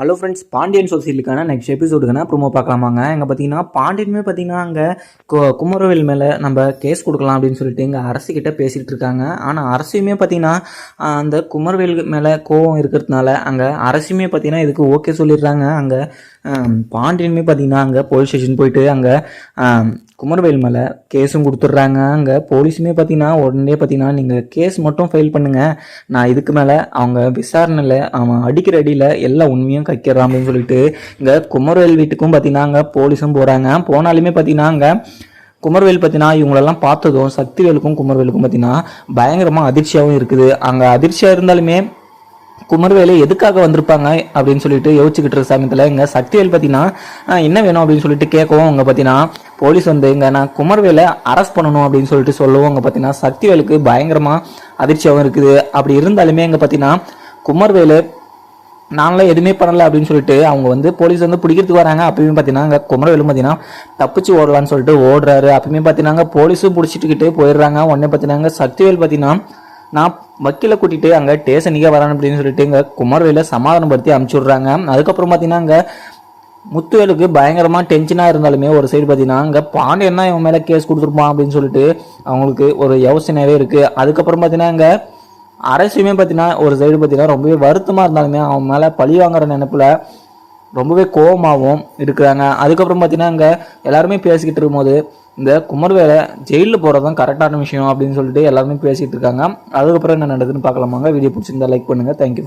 Hello friends Pandian சொசைட்டிக்கான next எபிசோடுக்கான promo பார்க்கலாமாங்க? இங்கே பார்த்தீங்கன்னா பாண்டியனுமே பார்த்தீங்கன்னா அங்கே குமரவேல் மேலே நம்ம கேஸ் கொடுக்கலாம் அப்படின்னு சொல்லிட்டு இங்கே அரசுக்கிட்ட பேசிகிட்டு இருக்காங்க. ஆனால் அரசுமே பார்த்தீங்கன்னா அந்த குமரவேல் மேலே கோவம் இருக்கிறதுனால அங்கே அரசுமே பார்த்தீங்கன்னா இதுக்கு ஓகே சொல்லிடுறாங்க. அங்கே பாண்டியனுமே பார்த்தீங்கன்னா அங்கே போலீஸ் ஸ்டேஷன் போயிட்டு அங்கே குமரவேல் மேலே கேஸும் கொடுத்துட்றாங்க அங்கே போலீஸுமே பார்த்தீங்கன்னா உடனே பார்த்தீங்கன்னா நீங்கள் கேஸ் மட்டும் ஃபைல் பண்ணுங்கள் நான் இதுக்கு மேலே அவங்க விசாரணையில் அவன் அடிக்கிற அடியில் எல்லா உண்மையும் கைக்கிறான் அப்படின்னு சொல்லிட்டு இங்கே குமரவேல் வீட்டுக்கும் பார்த்தீங்கன்னா அங்கே போலீஸும் போகிறாங்க போனாலுமே பார்த்தீங்கன்னா அங்கே குமரவேல் பார்த்தீங்கன்னா இவங்களெல்லாம் பார்த்ததும் சக்திவேலுக்கும் குமரவேலுக்கும் பார்த்தீங்கன்னா பயங்கரமாக அதிர்ச்சியாகவும் இருக்குது. அங்கே அதிர்ச்சியாக இருந்தாலுமே குமரவேலு எதுக்காக வந்திருப்பாங்க அப்படின்னு சொல்லிட்டு யோசிச்சுக்கிட்டு இருக்க சமயத்தில் இங்கே சக்திவேல் பார்த்தீங்கன்னா என்ன வேணும்? அப்படின்னு சொல்லிட்டு கேட்கவும் அவங்க பார்த்தீங்கன்னா போலீஸ் வந்து இங்கே நான் குமர்வேலை அரெஸ்ட் பண்ணணும் அப்படின்னு சொல்லிட்டு சொல்லவும் அங்கே பார்த்தீங்கன்னா சக்திவேலுக்கு பயங்கரமாக அதிர்ச்சியாகவும் இருக்குது. அப்படி இருந்தாலுமே இங்கே பார்த்தீங்கன்னா குமர்வேலு நான்லாம் எதுவுமே பண்ணலை அப்படின்னு சொல்லிட்டு அவங்க வந்து போலீஸ் வந்து பிடிக்கிறதுக்கு வராங்க. அப்பயுமே பார்த்தீங்கன்னா அங்கே குமரவேலும் பார்த்தீங்கன்னா தப்பிச்சு ஓடலான்னு சொல்லிட்டு ஓடுறாரு. அப்பயுமே பார்த்தீங்கன்னா போலீஸும் பிடிச்சிட்டுக்கிட்டு போயிடுறாங்க. உடனே பார்த்தீங்கன்னா சக்திவேல் பார்த்தீங்கன்னா நான் வக்கீலை கூட்டிகிட்டு அங்கே ஸ்டேஷனுக்கே வரேன் அப்படின்னு சொல்லிட்டு இங்கே குமரவேலை சமாதானப்படுத்தி அனுப்பிச்சி விட்றாங்க அதுக்கப்புறம் பார்த்தீங்கன்னா அங்கே முத்துவேலுக்கு பயங்கரமாக டென்ஷனாக இருந்தாலுமே ஒரு சைடு பார்த்தீங்கன்னா அங்கே பாண்டியன் தான் இவன் மேலே கேஸ் கொடுத்துருப்பான் அப்படின்னு சொல்லிட்டு அவங்களுக்கு ஒரு யோசனையாகவே இருக்குது அதுக்கப்புறம் பார்த்தீங்கன்னா அங்கே அரசுமே பார்த்தீங்கன்னா ஒரு சைடு பார்த்தீங்கன்னா ரொம்பவே வருத்தமாக இருந்தாலுமே அவன் மேலே பழி வாங்குற நினைப்பில் ரொம்பவே கோவமாகவும் இருக்கிறாங்க. அதுக்கப்புறம் பார்த்தீங்கன்னா அங்கே எல்லாருமே பேசிக்கிட்டு இருக்கும்போது இந்த குமர்வேலை ஜெயிலில் போகிறது தான் கரெக்டான விஷயம் அப்படின்னு சொல்லிட்டு எல்லாருமே பேசிகிட்டு இருக்காங்க. அதுக்கப்புறம் என்ன நடக்குதுன்னு பார்க்கலாமாங்க. வீடியோ பிடிச்சிருந்தா லைக் பண்ணுங்கள் தேங்க்யூ